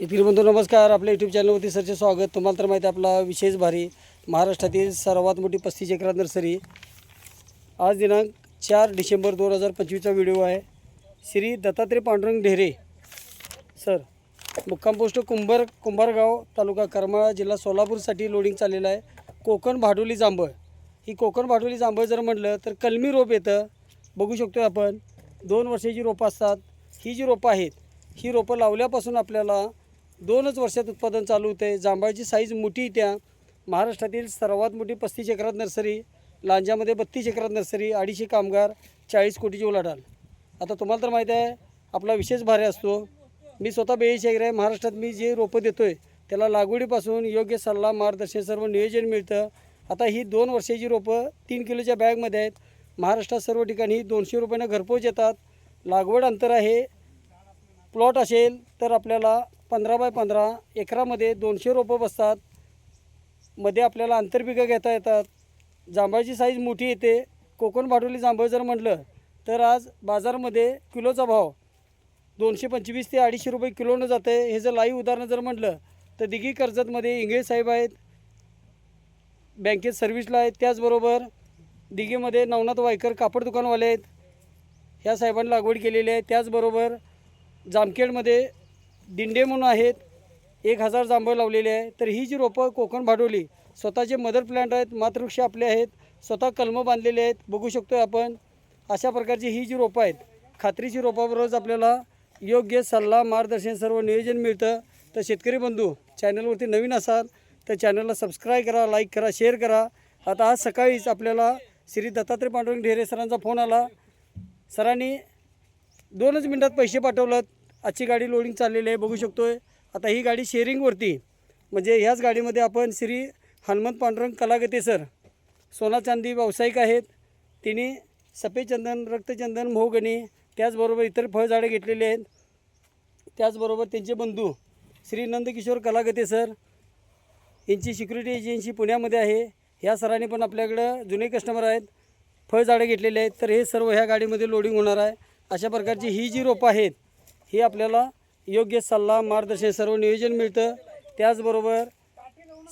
शेतकरी बंधू नमस्कार. आपल्या यूट्यूब चॅनलवरती सरचे स्वागत. तुम्हाला तर माहिती आहे आपला विशेष भारी महाराष्ट्रातील सर्वात मोठी पस्तीस एकरात नर्सरी. आज दिनांक चार डिसेंबर दोन हजार पंचवीसचा व्हिडिओ आहे. श्री दत्तात्रय पांडुरंग ढेरे सर. मुक्काम पोस्ट कुंभार कुंभारगाव तालुका करमाळा जिल्हा सोलापूरसाठी लोडिंग चाललेलं आहे. कोकण भाडोली जांभळ. ही कोकण भाडोली जांभळ जर म्हटलं तर कलमी रोप येतं. बघू शकतो आपण. दोन वर्षाची रोपं असतात. ही जी रोपं आहेत ही रोपं लावल्यापासून आपल्याला दोनच वर्षात उत्पादन चालू होते. जांभळाची साईज मोठी त्या. महाराष्ट्रातील सर्वात मोठी पस्तीस एकरात नर्सरी लांजामध्ये बत्तीस एकरात नर्सरी अडीचशे कामगार चाळीस कोटीची उलाढाल. आता तुम्हाला तर माहीत आहे आपला विशेष भारे असतो. मी स्वतः बेळीशेखर आहे महाराष्ट्रात मी जे रोपं देतो आहे त्याला लागवडीपासून योग्य सल्ला मार्गदर्शन सर्व नियोजन मिळतं. आता ही दोन वर्षाची रोपं तीन किलोच्या बॅगमध्ये आहेत. महाराष्ट्रात सर्व ठिकाणी दोनशे रुपयानं घरपोच येतात. लागवड अंतर आहे. प्लॉट असेल तर आपल्याला पंधरा बाय पंधरा एकरामध्ये दोनशे रोपं बसतात. मध्ये आपल्याला आंतरपिकं घेता येतात. जांभळाची साईज मोठी येते. कोकण भाडोली जांभळ जर म्हटलं तर आज बाजारमध्ये किलोचा भाव दोनशे पंचवीस ते अडीचशे रुपये किलोनं जात. आहे हे जर लाईव्ह उदाहरण जर म्हटलं तर दिघी कर्जतमध्ये इंगळे साहेब आहेत. बँकेत सर्व्हिसला आहेत. त्याचबरोबर दिघीमध्ये नवनाथ वायकर कापड दुकानवाले आहेत. ह्या साहेबांनी लागवड केलेली आहे. त्याचबरोबर जामखेडमध्ये दिंडे म्हणून आहेत. एक हजार जांभळ लावलेले आहे. तर ही जी रोपं कोकण भाडोली स्वतःचे मदर प्लांट आहेत मातृवृक्ष आपले आहेत स्वतः कलमं बांधलेले आहेत बघू शकतो आपण. अशा प्रकारची ही जी रोपं आहेत खात्रीची रोपाबरोबरच आपल्याला योग्य सल्ला मार्गदर्शन सर्व नियोजन मिळतं. तर शेतकरी बंधू चॅनलवरती नवीन असाल तर चॅनलला सबस्क्राईब करा लाईक करा शेअर करा. आता आज सकाळीच आपल्याला श्री दत्तात्रय पांडुरंग ढेरे सरांचा फोन आला. सरांनी दोनच मिनटात पैसे पाठवलं आजची गाडी लोडिंग चाललेली आहे बघू शकतो आहे आता ही गाडी शेअरिंगवरती म्हणजे ह्याच गाडीमध्ये आपण श्री हनुमंत पांडुरंग कलागते सर सोना चांदी व्यावसायिक आहेत. तिने सफेद चंदन रक्तचंदन मोहगणी त्याचबरोबर इतर फळझाडे घेतलेली आहेत. त्याचबरोबर त्यांचे बंधू श्री नंदकिशोर कलागते सर यांची सिक्युरिटी एजन्सी पुण्यामध्ये आहे. ह्या सरांनी पण आपल्याकडं जुने कस्टमर आहेत फळझाडं घेतलेले आहेत. तर हे सर्व ह्या गाडीमध्ये लोडिंग होणार आहे. अशा प्रकारची ही जी रोपं आहेत हे आपल्याला योग्य सल्ला मार्गदर्शन सर्व नियोजन मिळतं. त्याचबरोबर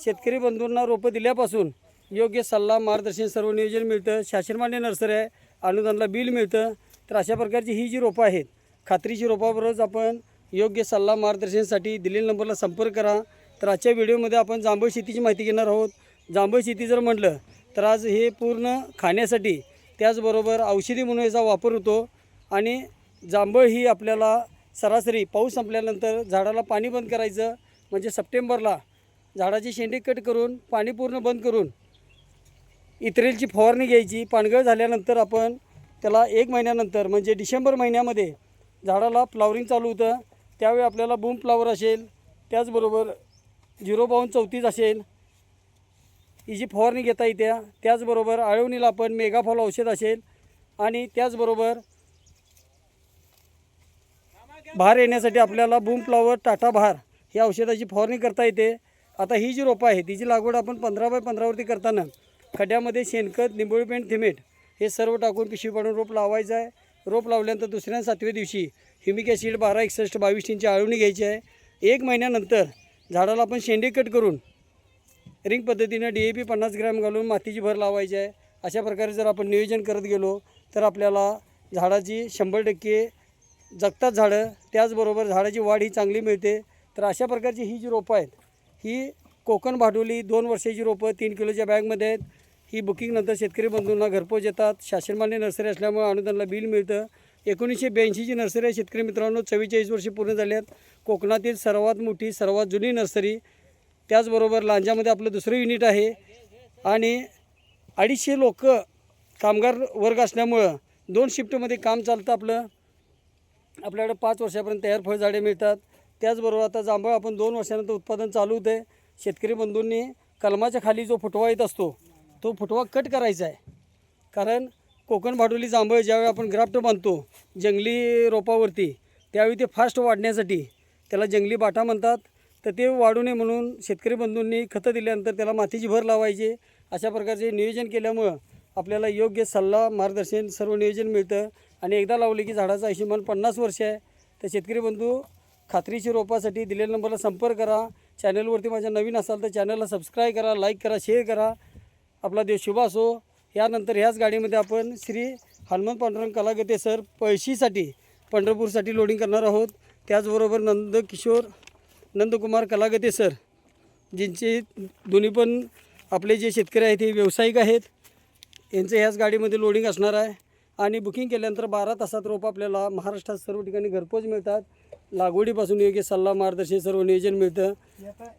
शेतकरी बंधूंना रोपं दिल्यापासून योग्य सल्ला मार्गदर्शन सर्व नियोजन मिळतं. शासनमान्य नर्सरी आहे अनुदानला बिल मिळतं. तर अशा प्रकारची ही जी रोपं आहेत खात्रीची रोपाबरोबरच आपण योग्य सल्ला मार्गदर्शनसाठी दिलेल्या नंबरला संपर्क करा. तर आजच्या व्हिडिओमध्ये आपण जांभळ शेतीची माहिती घेणार आहोत. जांभळ शेती जर म्हटलं तर आज हे पूर्ण खाण्यासाठी त्याचबरोबर औषधी म्हणून याचा वापर होतो. आणि जांभळ ही आपल्याला सरासरी पाऊस संपल्यानंतर झाडाला पाणी बंद करायचं म्हणजे सप्टेंबरला झाडाची शेंडी कट करून पाणी पूर्ण बंद करून इत्रेलची फवारणी घ्यायची. पानगळ झाल्यानंतर आपण त्याला एक महिन्यानंतर म्हणजे डिसेंबर महिन्यामध्ये झाडाला फ्लावरिंग चालू होतं. त्यावेळी आपल्याला बूम फ्लावर असेल त्याचबरोबर झिरो बावन्न चौतीस असेल. ही जी फवारणी घेता येते त्याचबरोबर आळवणीला आपण मेगाफॉल औषध असेल आणि त्याचबरोबर भार येण्यासाठी आपल्याला बूम फ्लॉवर टाटा भार या औषधाची फवारणी करता येते. आता ही जी रोपं आहे तिची लागवड आपण पंधरा बाय पंधरावरती करताना खड्ड्यामध्ये शेणखत निंबोळी पेंट थिमेट हे सर्व टाकून पिशवी पाडून रोप लावायचं आहे. रोप लावल्यानंतर दुसऱ्या सातव्या दिवशी हिमिक ॲसिड बारा एकसष्ट बावीस इंची आळवणी घ्यायची आहे. एक महिन्यानंतर झाडाला आपण शेंडे कट करून रिंग पद्धतीनं डी ए पी पन्नास ग्रॅम घालून मातीची भर लावायची आहे. अशा प्रकारे जर आपण नियोजन करत गेलो तर आपल्याला झाडाची शंभर टक्के जगतात झाडं त्याचबरोबर झाडाची वाढ ही चांगली मिळते. तर अशा प्रकारची ही जी रोपं आहेत ही कोकण भाडोली दोन वर्षाची रोपं तीन किलोच्या बॅगमध्ये आहेत. ही बुकिंगनंतर शेतकरी बंधूंना घरपोच येतात. शासनमान्य नर्सरी असल्यामुळे अनुदानला बिल मिळतं. एकोणीसशे ब्याऐंशीची नर्सरी आहे. शेतकरी मित्रांनो चव्वेचाळीस वर्षे पूर्ण झाली आहेत. कोकणातील सर्वात मोठी सर्वात जुनी नर्सरी. त्याचबरोबर लांजामध्ये आपलं दुसरं युनिट आहे. आणि अडीचशे लोक कामगार वर्ग असल्यामुळं दोन शिफ्टमध्ये काम चालतं आपलं. आपल्याकडे पाच वर्षापर्यंत तयार फळझाडे मिळतात. त्याचबरोबर आता जांभळ आपण दोन वर्षानंतर उत्पादन चालू होते. शेतकरी बंधूंनी कलमाच्या खाली जो फुटवा येत असतो तो फुटवा कट करायचा आहे. कारण कोकण भाडोली जांभळ ज्यावेळी आपण ग्राफ्ट बांधतो जंगली रोपावरती त्यावेळी ते फास्ट वाढण्यासाठी त्याला जंगली बाटा म्हणतात. तर ते वाढू नये म्हणून शेतकरी बंधूंनी खतं दिल्यानंतर त्याला मातीची भर लावायची. अशा प्रकारचे नियोजन केल्यामुळं आपल्याला योग्य सल्ला मार्गदर्शन सर्व नियोजन मिळतं. आणि एकदा लावले की झाडाचं आयुष्यमान पन्नास वर्ष आहे. तर शेतकरी बंधू खात्रीशी रोपासाठी दिलेल्या नंबरला संपर्क करा. चॅनलवरती माझ्या नवीन असाल तर चॅनलला सबस्क्राईब करा लाईक करा शेअर करा. आपला देव शुभ असो. यानंतर ह्याच गाडीमध्ये आपण श्री हनुमान पांडुरंग कलागते सर पळशीसाठी पंढरपूरसाठी लोडिंग करणार आहोत. त्याचबरोबर नंदकिशोर नंदकुमार कलागते सर ज्यांचे दोन्ही पण आपले जे शेतकरी आहेत ते व्यावसायिक आहेत. यांचं ह्याच गाडीमध्ये लोडिंग असणार आहे. आणि बुकिंग केल्यानंतर बारा तासात रोप आपल्याला महाराष्ट्रात सर्व ठिकाणी घरपोच मिळतात. लागवडीपासून योग्य सल्ला मार्गदर्शन सर्व नियोजन मिळतं.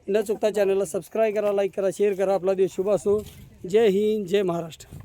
न चुकता चॅनलला सबस्क्राईब करा लाईक करा शेअर करा. आपला देश शुभ असो. जय हिंद जय महाराष्ट्र.